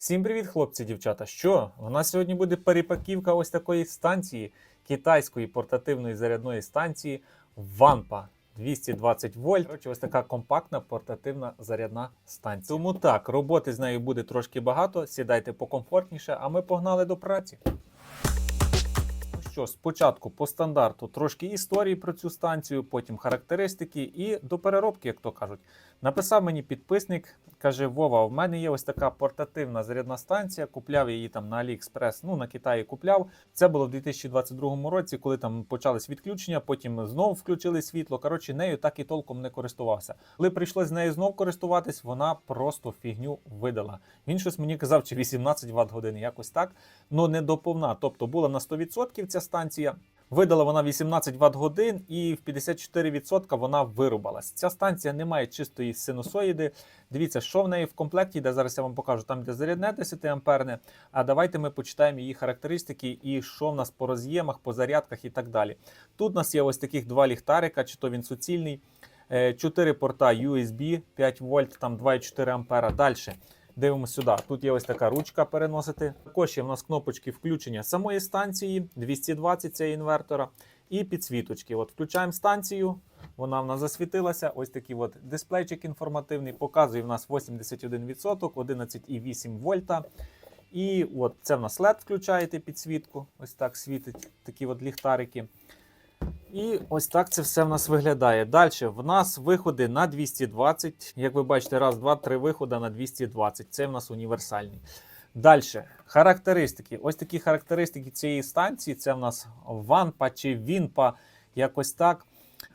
Всім привіт, хлопці, дівчата. Що? У нас сьогодні буде перепаківка ось такої станції китайської портативної зарядної станції Ванпа 220 вольт. Коротше, ось така компактна портативна зарядна станція. Тому так, роботи з нею буде трошки багато. Сідайте покомфортніше, а ми погнали до праці. Ну що, спочатку по стандарту трошки історії про цю станцію, потім характеристики і до переробки, як то кажуть. Написав мені підписник, каже: Вова, в мене є ось така портативна зарядна станція. Купляв її там на AliExpress, ну на Китаї купляв. Це було в 2022 році, коли там почались відключення, потім знову включили світло. Коротше, нею так і толком не користувався. Коли прийшлось з нею знов користуватись, вона просто фігню видала. Він щось мені казав, чи 18 Вт години, якось так. Ну не доповна. Тобто була на 100% ця станція. Видала вона 18 Вт годин і в 54% вона вирубалась. Ця станція не має чистої синусоїди. Дивіться, що в неї в комплекті, де зараз я вам покажу, там де зарядне 10 амперне. А давайте ми почитаємо її характеристики і що в нас по роз'ємах, по зарядках і так далі. Тут у нас є ось таких два ліхтарика, чи то він суцільний, 4 порта USB 5 вольт, там 2,4 ампера. Далі. Дивимося сюди. Тут є ось така ручка переносити. Також є в нас кнопочки включення самої станції, 220 це інвертора, і підсвіточки. От включаємо станцію, вона в нас засвітилася. Ось такий от дисплейчик інформативний. Показує в нас 81%, 11,8 вольта. І от це в нас LED включаєте підсвітку. Ось так світить такі от ліхтарики. І ось так це все в нас виглядає. Далі в нас виходи на 220. Як ви бачите, раз, два, три виходи на 220. Це в нас універсальний. Далі, характеристики. Ось такі характеристики цієї станції. Це в нас Ванпа чи Вінпа, якось так.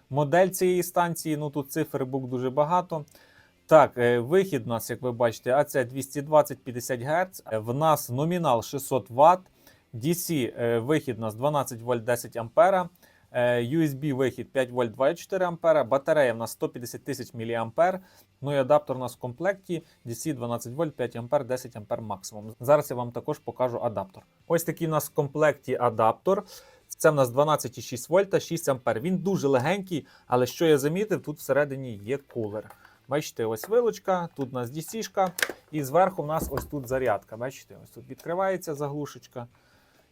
Модель цієї станції, ну тут цифр букв дуже багато. Так, е, вихід у нас, як ви бачите, АЦ 220-50 Гц. В нас номінал 600 Вт. DC вихід у нас 12 вольт 10 ампера. Е, USB вихід 5 вольт 2,4 ампера. Батарея в нас 150 тисяч мА. Ну і адаптер у нас в комплекті DC 12 вольт 5 ампер 10 ампер максимум. Зараз я вам також покажу адаптер. Ось такий у нас в комплекті адаптер. Це в нас 12,6 вольта, 6 ампер. Він дуже легенький, але що я замітив, тут всередині є кулер. Бачите, ось вилочка, тут у нас DC-шка, і зверху в нас ось тут зарядка. Бачите, ось тут відкривається заглушечка.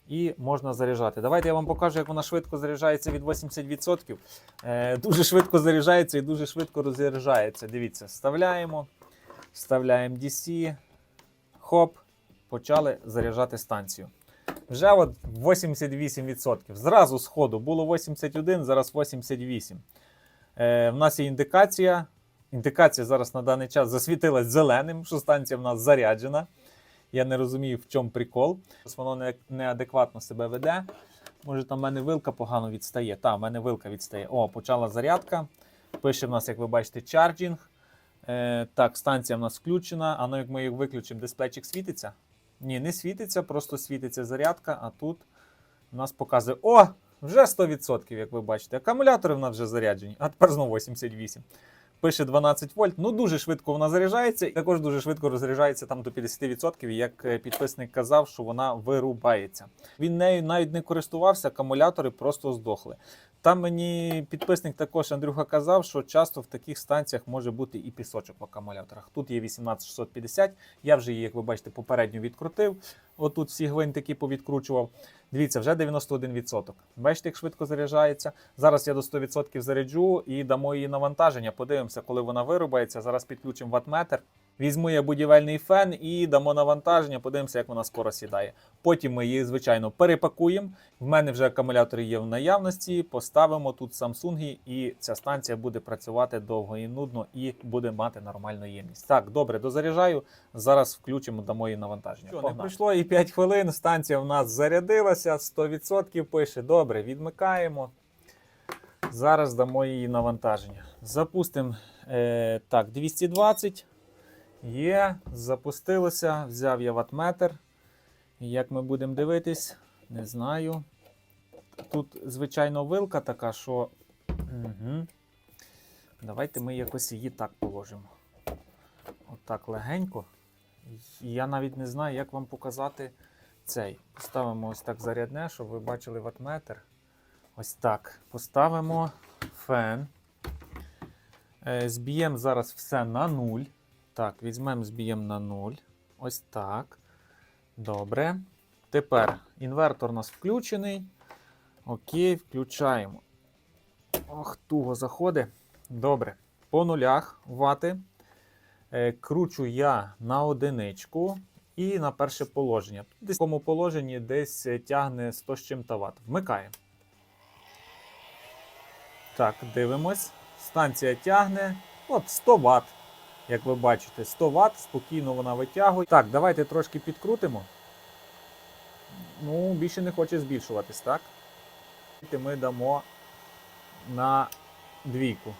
І можна заряджати. Давайте я вам покажу, як вона швидко заряджається від 80%. Е, дуже швидко заряджається і дуже швидко розряджається. Дивіться, вставляємо, вставляємо DC, хоп, почали заряджати станцію. Вже от 88%. Зразу з ходу було 81, зараз 88. Е, в нас є індикація. Індикація зараз на даний час засвітилась зеленим, що станція в нас заряджена. Я не розумію, в чому прикол. Воно не, неадекватно себе веде. Може, там в мене вилка погано відстає. Та, в мене вилка відстає. О, почала зарядка. Пише в нас, як ви бачите, чарджинг. Е, так, станція в нас включена. А ну як ми її виключимо, дисплейчик світиться? Ні, не світиться, просто світиться зарядка, а тут у нас показує. О! Вже 100%, як ви бачите. Акумулятори в нас вже заряджені, а тепер знову 88 пише 12 вольт. Ну дуже швидко вона заряджається, і також дуже швидко розряджається там до 50%, як е, підписник казав, що вона вирубається. Він нею навіть не користувався, акумулятори просто здохли. Там мені підписник також Андрюха казав, що часто в таких станціях може бути і пісочок в акумуляторах. Тут є 18650, я вже її, як ви бачите, попередньо відкрутив. Отут всі гвинтики повідкручував. Дивіться, вже 91%. Бачите, як швидко заряджається. Зараз я до 100% заряджу і дамо її навантаження. Подивимося, коли вона вирубається. Зараз підключимо ватметр. Візьму я будівельний фен і дамо навантаження, подивимося, як вона скоро сідає. Потім ми її, звичайно, перепакуємо. В мене вже акумулятори є в наявності. Поставимо тут Samsung, і ця станція буде працювати довго і нудно і буде мати нормальну ємність. Так, добре, дозаряджаю. Зараз включимо дамо її навантаження. Що, не пройшло і 5 хвилин. Станція в нас зарядилася, 100% пише. Добре, відмикаємо. Зараз дамо її навантаження. Запустимо е, так, 220. Є, запустилося, взяв я ватметр. Як ми будемо дивитись, не знаю. Тут, звичайно, вилка така, що. Угу. Давайте ми якось її так положимо. Отак легенько. Я навіть не знаю, як вам показати цей. Поставимо ось так зарядне, щоб ви бачили ватметр. Ось так. Поставимо фен. Е, Зб'ємо зараз все на нуль. Так, візьмемо, зб'ємо на 0. Ось так. Добре. Тепер інвертор у нас включений. Окей, включаємо. Ох, туго заходить. Добре. По нулях вати. Е, кручу я на одиничку і на перше положення. Десь в такому положенні десь е, тягне 100 з чим-то ват. Вмикаємо. Так, дивимось. Станція тягне. От 100 Вт. Як ви бачите, 100 Вт, спокійно вона витягує. Так, давайте трошки підкрутимо. Ну, більше не хоче збільшуватись, так? Ми дамо на двійку.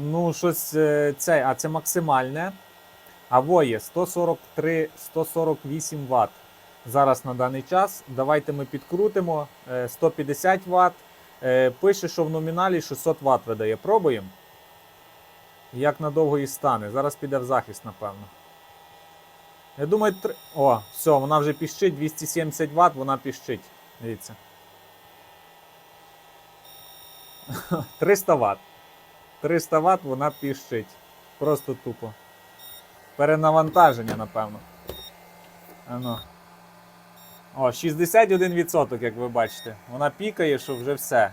Ну, щось е, це, а це максимальне. А воє 143 148 Вт. Зараз на даний час. Давайте ми підкрутимо е, 150 Вт. Е, Пише, що в номіналі 600 Вт видає. Пробуємо. Як надовго і стане. Зараз піде в захист, напевно. Я думаю, три... О, все, вона вже піщить, 270 Вт, вона піщить. Дивіться. 300 Вт. 300 Вт вона піщить. Просто тупо. Перенавантаження, напевно. Ано. О, 61%, як ви бачите. Вона пікає, що вже все.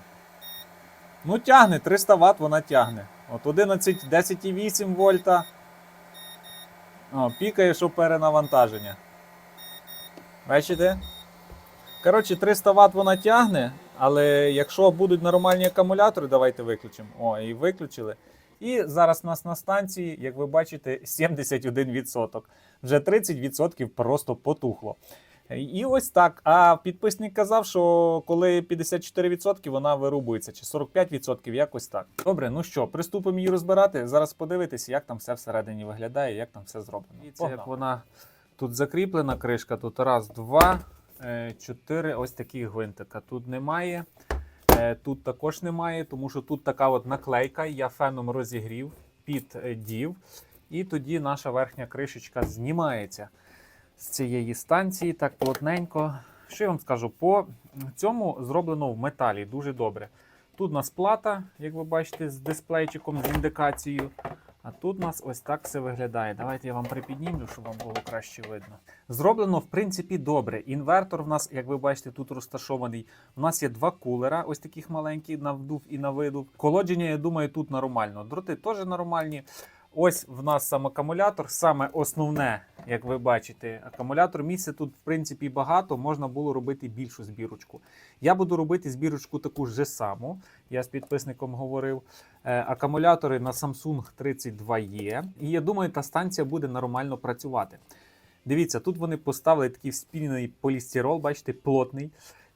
Ну, тягне, 300 Вт вона тягне. От 11, 10,8 вольта. О, пікає, що перенавантаження. Бачите? Коротше, 300 Вт вона тягне, але якщо будуть нормальні акумулятори, давайте виключимо. О, і виключили. І зараз у нас на станції, як ви бачите, 71%. Вже 30% просто потухло. І ось так. А підписник казав, що коли 54% вона вирубується, чи 45% якось так. Добре, ну що, приступимо її розбирати. Зараз подивитися, як там все всередині виглядає, як там все зроблено. І це як вона тут закріплена кришка. Тут раз, два, е, чотири. Ось такі гвинтика. Тут немає. Е, Тут також немає, тому що тут така от наклейка. Я феном розігрів під дів. І тоді наша верхня кришечка знімається з цієї станції так плотненько. Що я вам скажу? По цьому зроблено в металі дуже добре. Тут у нас плата, як ви бачите, з дисплейчиком, з індикацією. А тут у нас ось так все виглядає. Давайте я вам припіднімлю, щоб вам було краще видно. Зроблено, в принципі, добре. Інвертор в нас, як ви бачите, тут розташований. У нас є два кулера, ось таких маленьких, на вдув і на видув. Колодження, я думаю, тут нормально. Дроти теж нормальні. Ось в нас сам акумулятор. Саме основне, як ви бачите, акумулятор місця тут, в принципі, багато, можна було робити більшу збірочку. Я буду робити збірочку таку ж саму. Я з підписником говорив. Е, акумулятори на Samsung 32E. І я думаю, та станція буде нормально працювати. Дивіться, тут вони поставили такий спільний полістирол, бачите, плотний.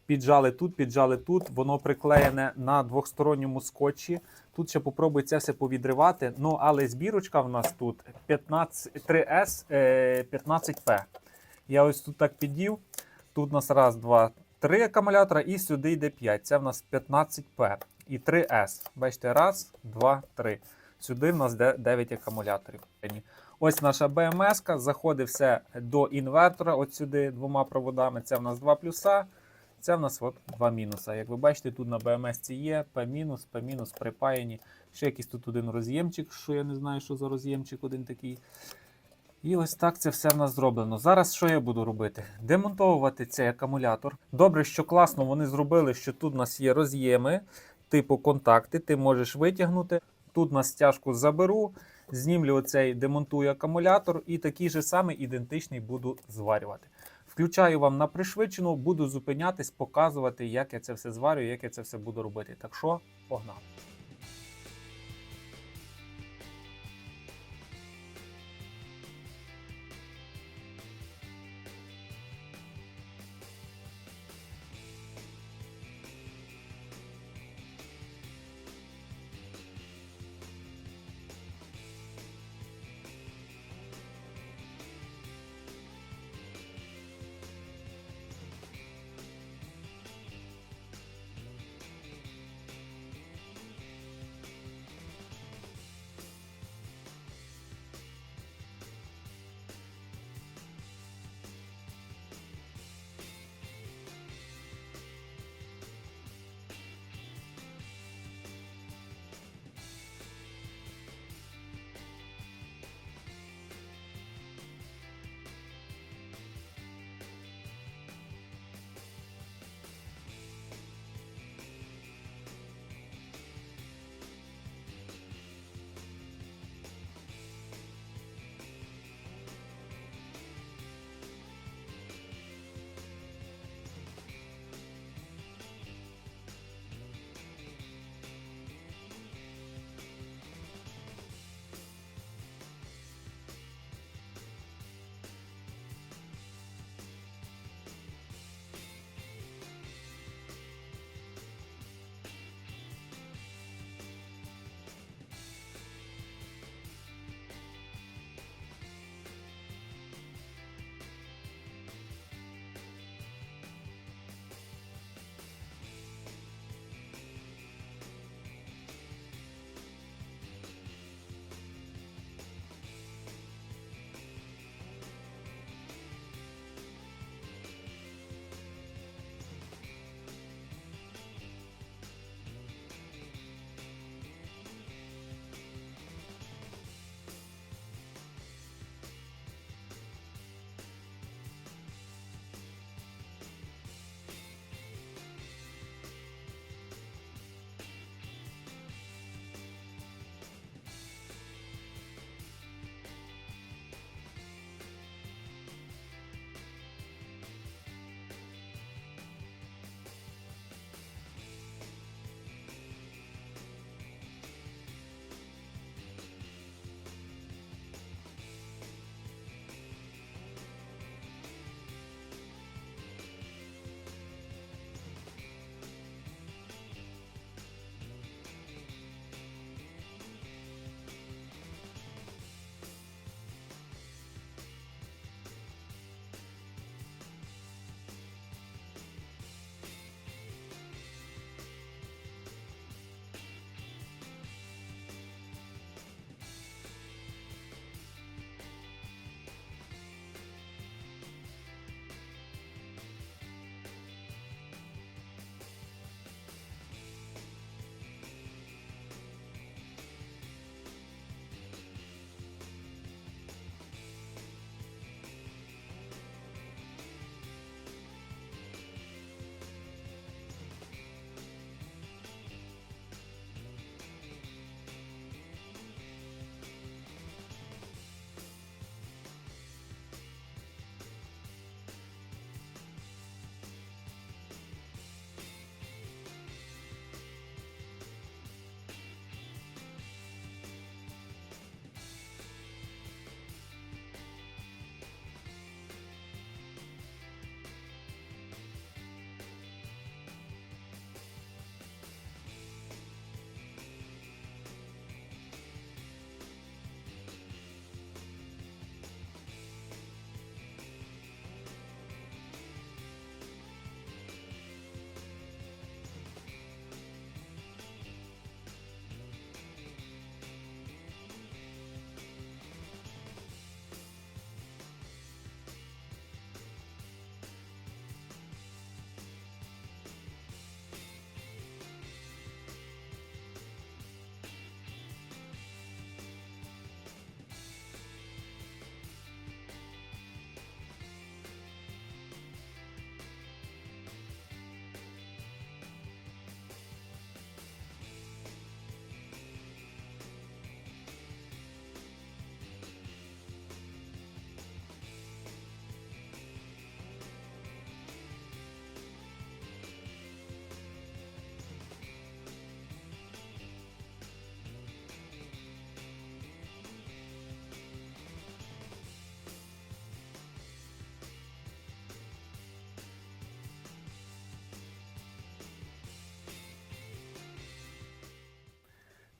Піджали тут, піджали тут, воно приклеєне на двохсторонньому скотчі. Тут ще попробую це все повідривати. Ну, але збірочка в нас тут 15, 3S е, 15P. Я ось тут так підів. Тут у нас раз, два, три акумулятора, і сюди йде 5. Це в нас 15P і 3S. Бачите, раз, два, три. Сюди в нас 9 акумуляторів. Ось наша БМС, заходить все до інвертора, от сюди двома проводами. Це в нас два плюса. Це в нас от два мінуса. Як ви бачите, тут на БМС є P-, P- припаяні. Ще якийсь тут один роз'ємчик, що я не знаю, що за роз'ємчик один такий. І ось так це все в нас зроблено. Зараз що я буду робити? Демонтовувати цей акумулятор. Добре, що класно вони зробили, що тут у нас є роз'єми, типу контакти, ти можеш витягнути. Тут на стяжку заберу, знімлю оцей, демонтую акумулятор і такий же самий ідентичний буду зварювати. Включаю вам на пришвидшену, буду зупинятись, показувати, як я це все зварю, як я це все буду робити. Так що, погнали.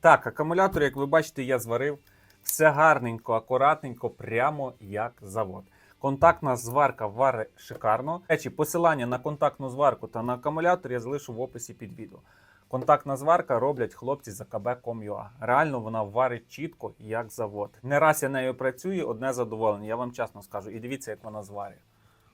Так, акумулятор, як ви бачите, я зварив. Все гарненько, акуратненько, прямо як завод. Контактна зварка варить шикарно. Речі, посилання на контактну зварку та на акумулятор я залишу в описі під відео. Контактна зварка роблять хлопці з АКБ.com.ua. Реально вона варить чітко, як завод. Не раз я нею працюю, одне задоволення, я вам чесно скажу. І дивіться, як вона зварює.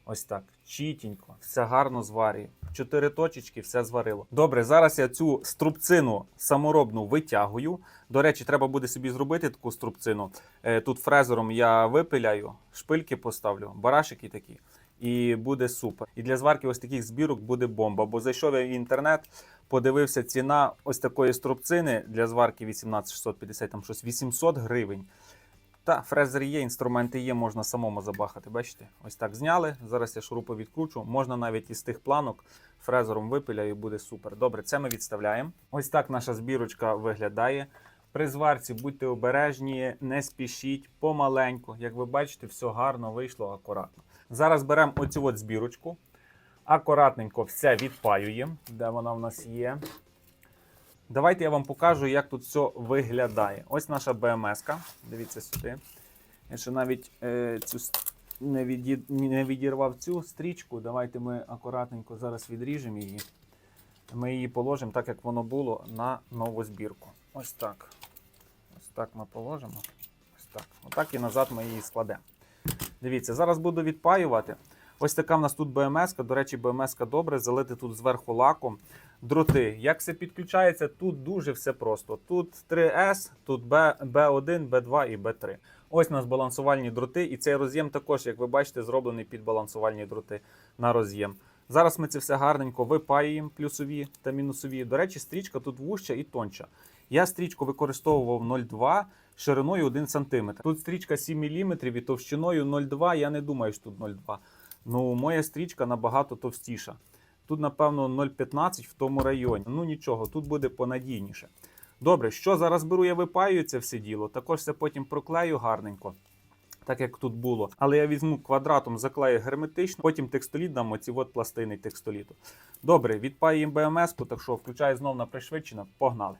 Ось так, чітенько, все гарно зварює. Чотири точечки, все зварило. Добре, зараз я цю струбцину саморобну витягую. До речі, треба буде собі зробити таку струбцину. Е, Тут фрезером я випиляю, шпильки поставлю, барашики такі. І буде супер. І для зварки ось таких збірок буде бомба. Бо зайшов я в інтернет, подивився ціна ось такої струбцини для зварки 18650, там щось 800 гривень. Та фрезер є, інструменти є, можна самому забахати. Бачите? Ось так зняли. Зараз я шурупи відкручу. Можна навіть із тих планок фрезером випиляю і буде супер. Добре, це ми відставляємо. Ось так наша збірочка виглядає. При зварці будьте обережні, не спішіть, помаленьку. Як ви бачите, все гарно вийшло, акуратно. Зараз беремо оцю от збірочку. Акуратненько все відпаюємо, де вона в нас є. Давайте я вам покажу, як тут все виглядає. Ось наша БМС-ка. Дивіться сюди. Я ще навіть е, цю не, віді... не відірвав цю стрічку. Давайте ми акуратненько зараз відріжемо її. Ми її положимо так, як воно було, на нову збірку. Ось так. Ось так ми положимо. Ось так. Отак і назад ми її складемо. Дивіться, зараз буду відпаювати. Ось така в нас тут БМС. До речі, БМС добре, залити тут зверху лаком. Дроти. Як все підключається, тут дуже все просто. Тут 3С, тут B, B1, B2 і B3. Ось у нас балансувальні дроти, і цей роз'єм також, як ви бачите, зроблений під балансувальні дроти на роз'єм. Зараз ми це все гарненько випаюємо, плюсові та мінусові. До речі, стрічка тут вужча і тонча. Я стрічку використовував 0,2 шириною 1 см. Тут стрічка 7 мм і товщиною 0,2. Я не думаю, що тут 0,2. Ну, моя стрічка набагато товстіша. Тут, напевно, 0,15 в тому районі. Ну нічого, тут буде понадійніше. Добре, що зараз беру, я випаюю це все діло. Також це потім проклею гарненько, так як тут було. Але я візьму квадратом, заклею герметично, потім текстоліт дам оці от пластини текстоліту. Добре, відпаюємо БМС-ку, так що включаю знов на пришвидшено. Погнали.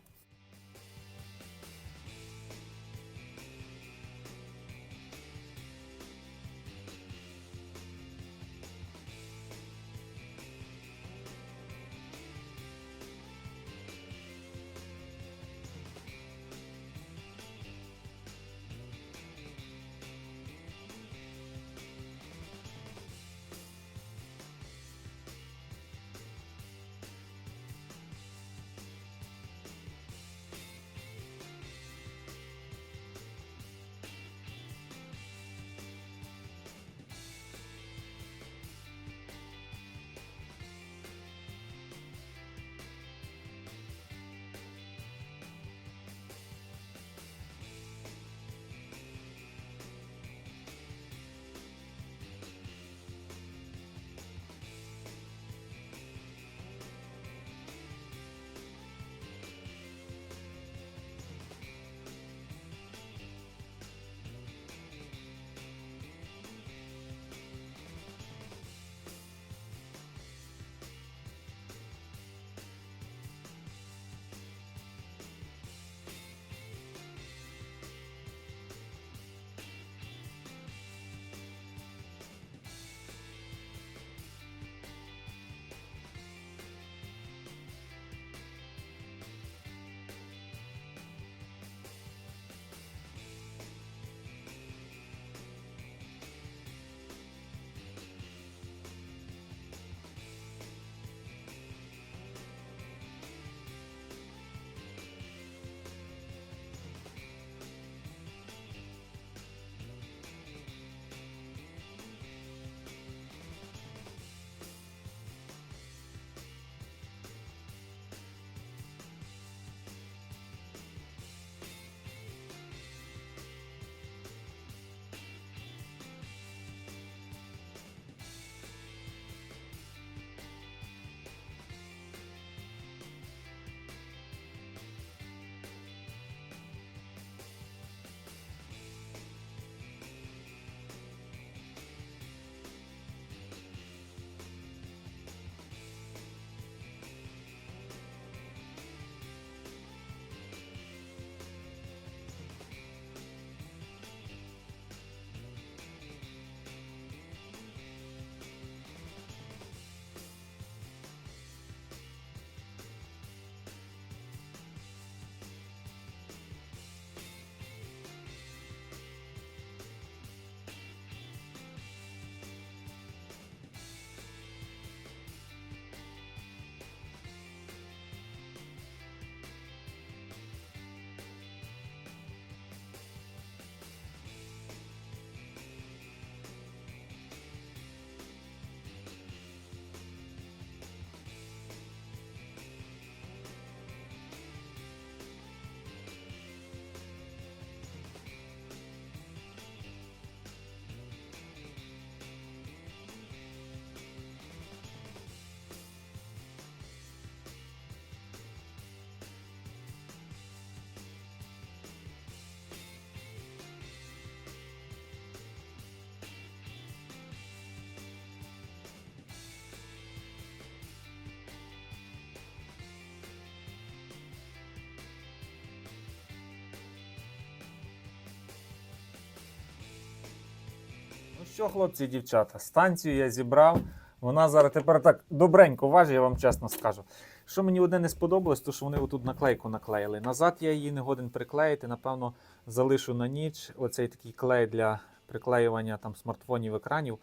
Що, хлопці і дівчата, станцію я зібрав. Вона зараз тепер так добренько важить, я вам чесно скажу. Що мені одне не сподобалось, то що вони отут наклейку наклеїли. Назад я її не годен приклеїти. Напевно, залишу на ніч оцей такий клей для приклеювання там смартфонів екранів.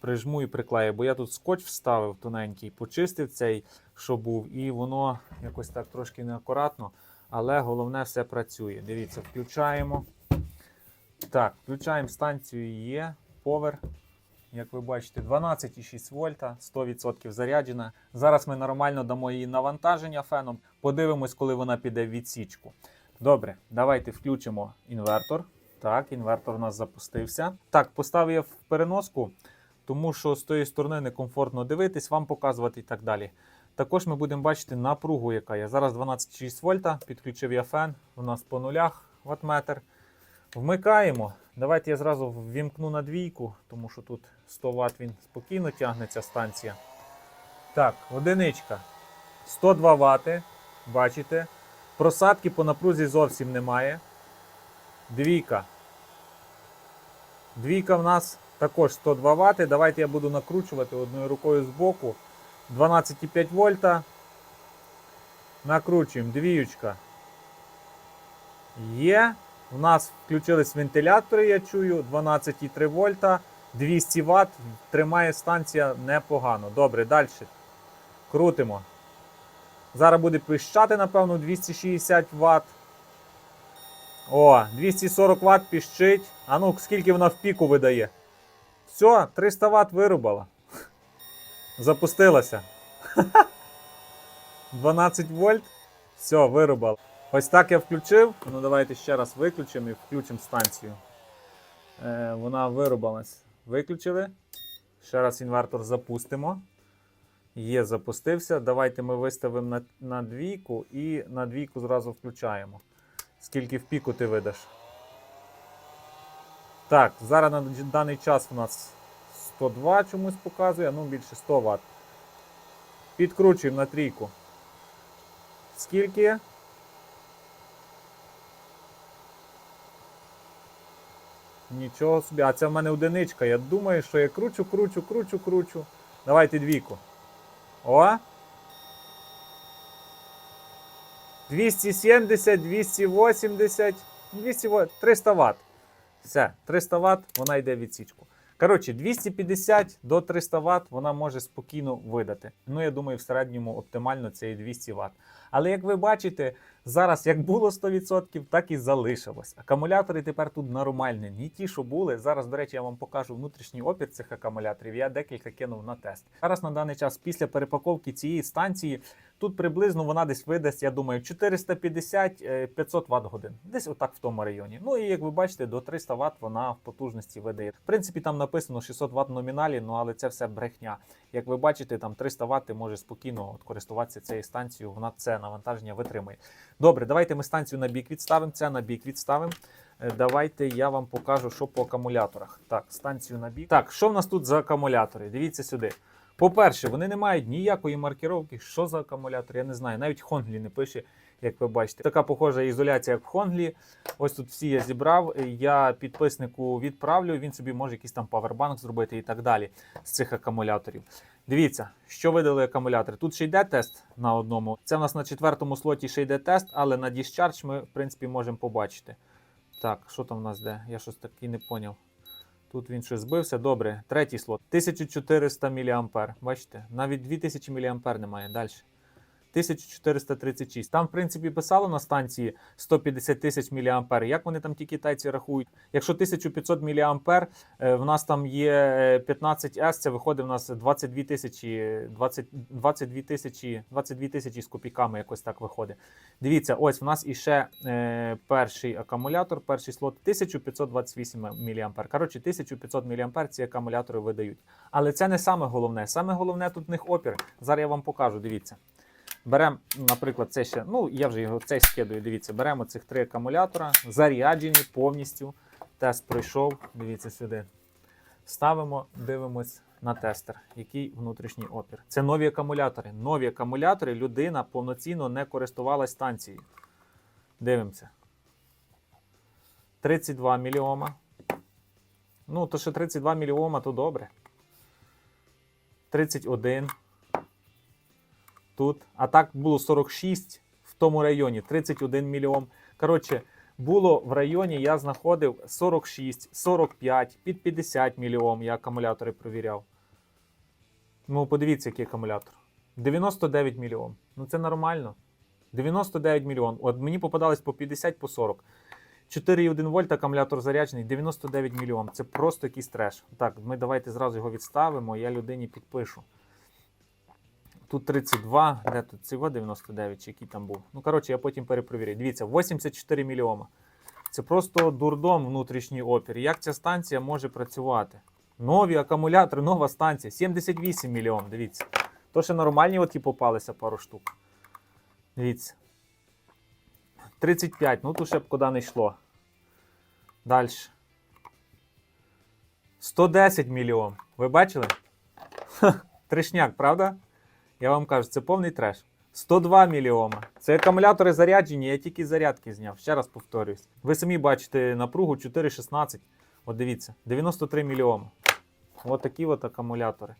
Прижму і приклею, бо я тут скотч вставив тоненький, почистив цей, що був, і воно якось так трошки неакуратно. Але головне все працює. Дивіться, включаємо. Так, включаємо станцію є, повер. Як ви бачите, 12,6 вольта, 100% заряджена. Зараз ми нормально дамо її навантаження феном. Подивимось, коли вона піде в відсічку. Добре, давайте включимо інвертор. Так, інвертор у нас запустився. Так, поставив я в переноску, тому що з тої сторони некомфортно дивитись, вам показувати і так далі. Також ми будемо бачити напругу, яка є. Зараз 12,6 вольта, підключив я фен, у нас по нулях ватметр. Вмикаємо. Давайте я зразу ввімкну на двійку, тому що тут 100 Вт він спокійно тягне ця станція. Так, одиничка. 102 Вт. Бачите. Просадки по напрузі зовсім немає. Двійка. Двійка в нас також 102 Вт. Давайте я буду накручувати одною рукою з боку. 12,5 вольта. Накручуємо. Двіючка. Є. У нас включились вентилятори, я чую, 12,3 вольта, 200 Вт. Тримає станція непогано. Добре, далі. Крутимо. Зараз буде пищати, напевно, 260 Вт. О, 240 Вт піщить. А ну, скільки вона в піку видає? Все, 300 Вт вирубала. Запустилася. 12 вольт. Все, вирубала. Ось так я включив. Ну давайте ще раз виключимо і включимо станцію. Е, вона вирубалась. Виключили. Ще раз інвертор запустимо. Є, запустився. Давайте ми виставимо на, на двійку і на двійку зразу включаємо. Скільки в піку ти видаш? Так, зараз на даний час у нас 102 чомусь показує, ну більше 100 Вт. Підкручуємо на трійку. Скільки? Нічого собі. А це в мене одиничка. Я думаю, що я кручу, кручу, кручу, кручу. Давайте двійку. О! 270, 280, 200 300 Вт. Все, 300 Вт, вона йде відсічку. Коротше, 250 до 300 Вт вона може спокійно видати. Ну, я думаю, в середньому оптимально це і 200 Вт. Але як ви бачите, зараз як було 100%, так і залишилось. Акумулятори тепер тут нормальні, не ті, що були. Зараз, до речі, я вам покажу внутрішній опір цих акумуляторів. Я декілька кинув на тест. Зараз на даний час, після перепаковки цієї станції, тут приблизно вона десь видасть, я думаю, 450-500 Вт годин. Десь отак в тому районі. Ну і як ви бачите, до 300 Вт вона в потужності видає. В принципі, там написано 600 Вт номіналі, ну але це все брехня. Як ви бачите, там 300 Вт ти можеш спокійно от, користуватися цією станцією, вона це навантаження витримує. Добре, давайте ми станцію на бік відставимо. Це на бік відставимо. Е, Давайте я вам покажу, що по акумуляторах. Так, станцію на бік. Так, що в нас тут за акумулятори? Дивіться сюди. По-перше, вони не мають ніякої маркировки. Що за акумулятор? Я не знаю. Навіть Хонглі не пише, як ви бачите. Така похожа ізоляція, як в Хонглі. Ось тут всі я зібрав. Я підписнику відправлю. Він собі може якийсь там павербанк зробити і так далі з цих акумуляторів. Дивіться, що видали акумулятори. Тут ще йде тест на одному. Це в нас на четвертому слоті ще йде тест, але на Discharge ми, в принципі, можемо побачити. Так, що там в нас де? Я щось таки не поняв. Тут він щось збився. Добре, третій слот. 1400 мА. Бачите, навіть 2000 мА немає. Далі. 1436. Там, в принципі, писало на станції 150 тисяч мА. Як вони там ті китайці рахують? Якщо 1500 мА, е, в нас там є е, 15С, це виходить в нас 22 тисячі 20, 22 тисячі 22 тисячі з копійками, якось так виходить. Дивіться, ось в нас іще е, перший акумулятор, перший слот 1528 мА. Коротше, 1500 мА ці акумулятори видають. Але це не саме головне. Саме головне тут в них опір. Зараз я вам покажу. Дивіться. Беремо, наприклад, це ще, ну я вже його цей скидую. Дивіться, беремо цих три акумулятора, заряджені повністю. Тест пройшов. Дивіться сюди. Ставимо, дивимось на тестер, який внутрішній опір. Це нові акумулятори. Нові акумулятори людина повноцінно не користувалась станцією. Дивимося. 32 мільйома. Ну, то що 32 мільйома, то добре. 31. Тут. А так було 46 в тому районі, 31 мільйон. Коротше, було в районі, я знаходив 46, 45, під 50 мільйон. Я акумулятори провіряв. Ну, подивіться, який акумулятор. 99 мільйон. Ну це нормально. 99 мільйон. От мені попадались по 50, по 40. 4,1 вольт акумулятор заряджений, 99 мільйон. Це просто якийсь треш. Так, ми давайте зразу його відставимо, я людині підпишу. Тут 32, де тут цього 99, чи який там був. Ну, коротше, я потім перепровірю. Дивіться, 84 мільйони. Це просто дурдом внутрішній опір. Як ця станція може працювати? Нові акумулятори, нова станція. 78 мільйон. Дивіться. То ще нормальні оті попалися пару штук. Дивіться. 35, ну тут ще б куди не йшло. Далі. 110 мільйон. Ви бачили? Ха, Трешняк, правда? Я вам кажу, це повний треш. 102 мільйона. Це акумулятори заряджені, я тільки зарядки зняв. Ще раз повторюсь. Ви самі бачите напругу 4,16. От дивіться, 93 мільйони. Ось такі от акумулятори.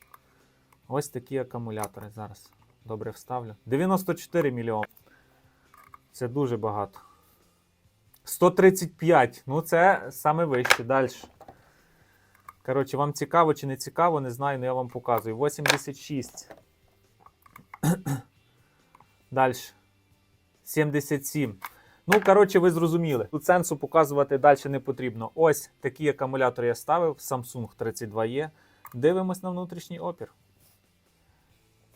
Ось такі акумулятори. Зараз добре вставлю. 94 мільйони. Це дуже багато. 135. Ну, це саме вище. Далі. Коротше, вам цікаво чи не цікаво, не знаю, але я вам показую. 86. Далі. 77. Ну, коротше, ви зрозуміли. Тут сенсу показувати далі не потрібно. Ось такий акумулятор я ставив. Samsung 32E. Дивимось на внутрішній опір.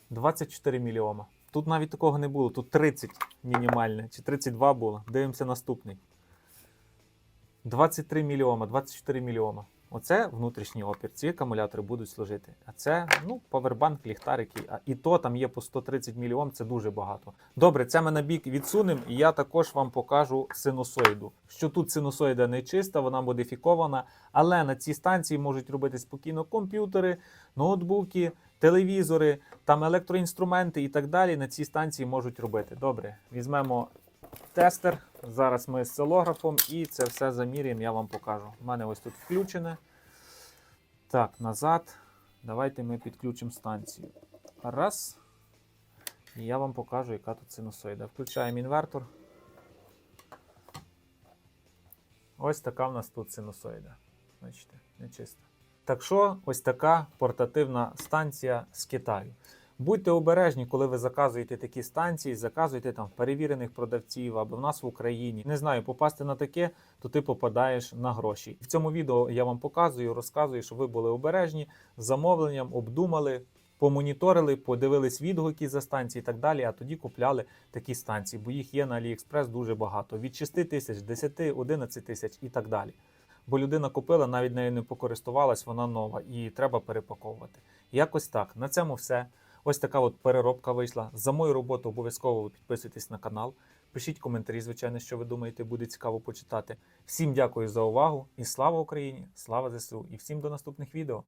24 мільйома. Тут навіть такого не було. Тут 30 мінімальне. Чи 32 було. Дивимося наступний. 23 мільйома, 24 мільйома. Оце внутрішній опір. Ці акумулятори будуть служити. А це ну, павербанк, ліхтарики. А і то там є по 130 мільйон, це дуже багато. Добре, це ми на бік відсунемо, і я також вам покажу синусоїду. Що тут синусоїда не чиста, вона модифікована, але на цій станції можуть робити спокійно комп'ютери, ноутбуки, телевізори, там електроінструменти і так далі. На цій станції можуть робити. Добре, візьмемо тестер. Зараз ми з силографом і це все заміряємо, я вам покажу. У мене ось тут включене. Так, назад. Давайте ми підключимо станцію. Раз. І я вам покажу, яка тут синусоїда. Включаємо інвертор. Ось така в нас тут синусоїда. Бачите, нечиста. Так що, ось така портативна станція з Китаю. Будьте обережні, коли ви заказуєте такі станції, заказуйте там перевірених продавців або в нас в Україні. Не знаю, попасти на таке, то ти попадаєш на гроші. В цьому відео я вам показую, розказую, щоб ви були обережні з замовленням, обдумали, помоніторили, подивились відгуки за станції і так далі. А тоді купляли такі станції, бо їх є на AliExpress дуже багато. Від 6 тисяч, 10, 11 тисяч і так далі. Бо людина купила, навіть нею не покористувалась, вона нова і треба перепаковувати. Якось так. На цьому все. Ось така от переробка вийшла. За мою роботу обов'язково підписуйтесь на канал. Пишіть коментарі, звичайно, що ви думаєте, буде цікаво почитати. Всім дякую за увагу і слава Україні! Слава ЗСУ! І всім до наступних відео!